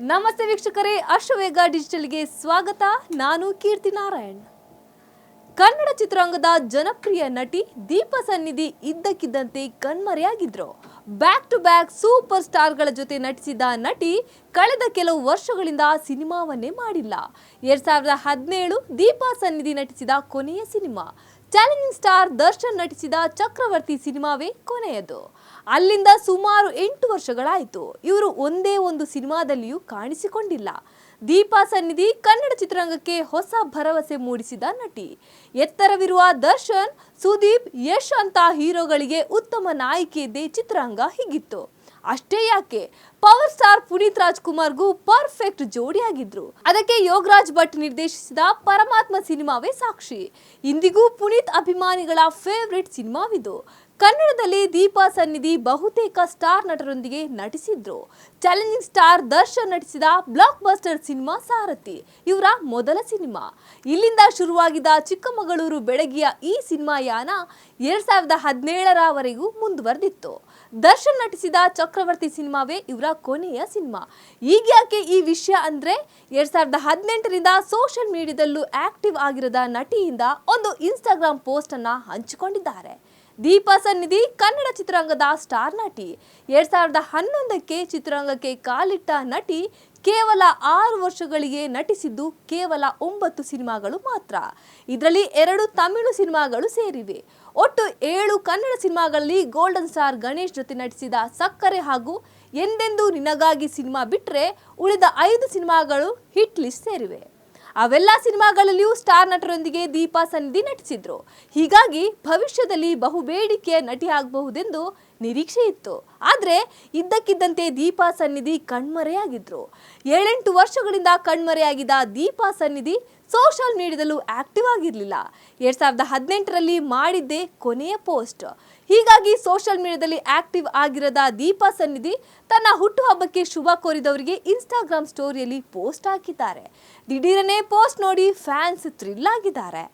ನಮಸ್ತೆ ವೀಕ್ಷಕರೇ ಅಶ್ವವೇಗ ಡಿಜಿಟಲ್ಗೆ ಸ್ವಾಗತ. ನಾನು ಕೀರ್ತಿ ನಾರಾಯಣ್. ಕನ್ನಡ ಚಿತ್ರರಂಗದ ಜನಪ್ರಿಯ ನಟಿ ದೀಪ ಸನ್ನಿಧಿ ಇದ್ದಕ್ಕಿದ್ದಂತೆ ಕಣ್ಮರೆಯಾಗಿದ್ರು. ಬ್ಯಾಕ್ ಟು ಬ್ಯಾಕ್ ಸೂಪರ್ ಸ್ಟಾರ್ಗಳ ಜೊತೆ ನಟಿಸಿದ ನಟಿ ಕಳೆದ ಕೆಲವು ವರ್ಷಗಳಿಂದ ಸಿನಿಮಾವನ್ನೇ ಮಾಡಿಲ್ಲ. ಎರಡ್ ಸಾವಿರದ ಹದಿನೇಳು ದೀಪಾ ಸನ್ನಿಧಿ ನಟಿಸಿದ ಕೊನೆಯ ಸಿನಿಮಾ. ಚಾಲೆಂಜಿಂಗ್ ಸ್ಟಾರ್ ದರ್ಶನ್ ನಟಿಸಿದ ಚಕ್ರವರ್ತಿ ಸಿನಿಮಾವೇ ಕೊನೆಯದು. ಅಲ್ಲಿಂದ ಸುಮಾರು ಎಂಟು ವರ್ಷಗಳಾಯಿತು. ಇವರು ಒಂದೇ ಒಂದು ಸಿನಿಮಾದಲ್ಲಿಯೂ ಕಾಣಿಸಿಕೊಂಡಿಲ್ಲ. ದೀಪಾ ಸನ್ನಿಧಿ ಕನ್ನಡ ಚಿತ್ರರಂಗಕ್ಕೆ ಹೊಸ ಭರವಸೆ ಮೂಡಿಸಿದ ನಟಿ. ಎತ್ತರವಿರುವ ದರ್ಶನ್, ಸುದೀಪ್, ಯಶ್ ಅಂತ ಹೀರೋಗಳಿಗೆ ಉತ್ತಮ ನಾಯಕಿಯದ್ದೇ ಚಿತ್ರರಂಗ ಹೀಗಿತ್ತು. ಅಷ್ಟೇ ಯಾಕೆ? ಪವರ್ ಸ್ಟಾರ್ ಪುನೀತ್ ರಾಜ್ಕುಮಾರ್ಗೂ ಪರ್ಫೆಕ್ಟ್ ಜೋಡಿಯಾಗಿದ್ರು. ಅದಕ್ಕೆ ಯೋಗರಾಜ್ ಭಟ್ ನಿರ್ದೇಶಿಸಿದ ಪರಮಾತ್ಮ ಸಿನಿಮಾವೇ ಸಾಕ್ಷಿ. ಇಂದಿಗೂ ಪುನೀತ್ ಅಭಿಮಾನಿಗಳ ಫೇವ್ರೆಟ್ ಸಿನಿಮಾವಿದು. ಕನ್ನಡದಲ್ಲಿ ದೀಪಾ ಸನ್ನಿಧಿ ಬಹುತೇಕ ಸ್ಟಾರ್ ನಟರೊಂದಿಗೆ ನಟಿಸಿದ್ರು. ಚಾಲೆಂಜಿಂಗ್ ಸ್ಟಾರ್ ದರ್ಶನ್ ನಟಿಸಿದ ಬ್ಲಾಕ್ ಬಸ್ಟರ್ ಸಿನಿಮಾ ಸಾರಥಿ, ಇವರ ಮೊದಲ ಸಿನಿಮಾ. ಇಲ್ಲಿಂದ ಶುರುವಾಗಿದ್ದ ಚಿಕ್ಕಮಗಳೂರು ಬೆಳಗಿಯ ಈ ಸಿನಿಮಾ ಯಾನ ಎರಡ್ ಸಾವಿರದ ಹದಿನೇಳರವರೆಗೂ ಮುಂದುವರೆದಿತ್ತು. ದರ್ಶನ್ ನಟಿಸಿದ ಚಕ್ರವರ್ತಿ ಸಿನಿಮಾವೇ ಇವರ ಕೊನೆಯ ಸಿನಿಮಾ. ಈಗ ಯಾಕೆ ಈ ವಿಷಯ ಅಂದ್ರೆ ಎರಡ್ ಸಾವಿರದ ಹದಿನೆಂಟರಿಂದ ಸೋಷಿಯಲ್ ಮೀಡಿಯಾದಲ್ಲೂ ಆಕ್ಟಿವ್ ಆಗಿರದ ನಟಿಯಿಂದ ಒಂದು ಇನ್ಸ್ಟಾಗ್ರಾಮ್ ಪೋಸ್ಟ್ ಅನ್ನ ಹಂಚಿಕೊಂಡಿದ್ದಾರೆ. ದೀಪಾ ಸನ್ನಿಧಿ, ಕನ್ನಡ ಚಿತ್ರರಂಗದ ಸ್ಟಾರ್ ನಟಿ. ಎರಡ್ ಸಾವಿರದ ಹನ್ನೊಂದಕ್ಕೆ ಚಿತ್ರರಂಗಕ್ಕೆ ಕಾಲಿಟ್ಟ ನಟಿ ಕೇವಲ ಆರು ವರ್ಷಗಳಿಗೆ ನಟಿಸಿದ್ದು ಕೇವಲ ಒಂಬತ್ತು ಸಿನಿಮಾಗಳು ಮಾತ್ರ. ಇದರಲ್ಲಿ ಎರಡು ತಮಿಳು ಸಿನಿಮಾಗಳು ಸೇರಿವೆ. ಒಟ್ಟು ಏಳು ಕನ್ನಡ ಸಿನಿಮಾಗಳಲ್ಲಿ ಗೋಲ್ಡನ್ ಸ್ಟಾರ್ ಗಣೇಶ್ ಜೊತೆ ನಟಿಸಿದ ಸಕ್ಕರೆ ಹಾಗೂ ಎಂದೆಂದೂ ನಿನಗಾಗಿ ಸಿನಿಮಾ ಬಿಟ್ಟರೆ ಉಳಿದ ಐದು ಸಿನಿಮಾಗಳು ಹಿಟ್ ಲಿಸ್ಟ್ ಸೇರಿವೆ. ಅವೆಲ್ಲ ಸಿನಿಮಾಗಳಲ್ಲಿಯೂ ಸ್ಟಾರ್ ನಟರೊಂದಿಗೆ ದೀಪಾ ಸನ್ನಿಧಿ ನಟಿಸಿದ್ರು. ಹೀಗಾಗಿ ಭವಿಷ್ಯದಲ್ಲಿ ಬಹುಬೇಡಿಕೆಯ ನಟಿ ಆಗಬಹುದೆಂದು ನಿರೀಕ್ಷೆ ಇತ್ತು. ಆದರೆ ಇದ್ದಕ್ಕಿದ್ದಂತೆ ದೀಪಾ ಸನ್ನಿಧಿ ಕಣ್ಮರೆಯಾಗಿದ್ರು. ಏಳೆಂಟು ವರ್ಷಗಳಿಂದ ಕಣ್ಮರೆಯಾಗಿದ್ದ ದೀಪಾ ಸನ್ನಿಧಿ ಸೋಷಿಯಲ್ ಮೀಡಿಯಾದಲ್ಲೂ ಆಕ್ಟಿವ್ ಆಗಿರಲಿಲ್ಲ. ಎರಡು ಸಾವಿರದ ಹದಿನೆಂಟರಲ್ಲಿ ಮಾಡಿದ್ದೇ ಕೊನೆಯ ಪೋಸ್ಟ್. ಹೀಗಾಗಿ ಸೋಷಿಯಲ್ ಮೀಡಿಯಾದಲ್ಲಿ ಆಕ್ಟಿವ್ ಆಗಿರದ ದೀಪಾ ಸನ್ನಿಧಿ ತನ್ನ ಹುಟ್ಟುಹಬ್ಬಕ್ಕೆ ಶುಭ ಕೋರಿದವರಿಗೆ ಇನ್ಸ್ಟಾಗ್ರಾಮ್ ಸ್ಟೋರಿಯಲ್ಲಿ ಪೋಸ್ಟ್ ಹಾಕಿದ್ದಾರೆ. ದಿಢೀರನೇ ಪೋಸ್ಟ್ ನೋಡಿ ಫ್ಯಾನ್ಸ್ ಥ್ರಿಲ್ ಆಗಿದ್ದಾರೆ.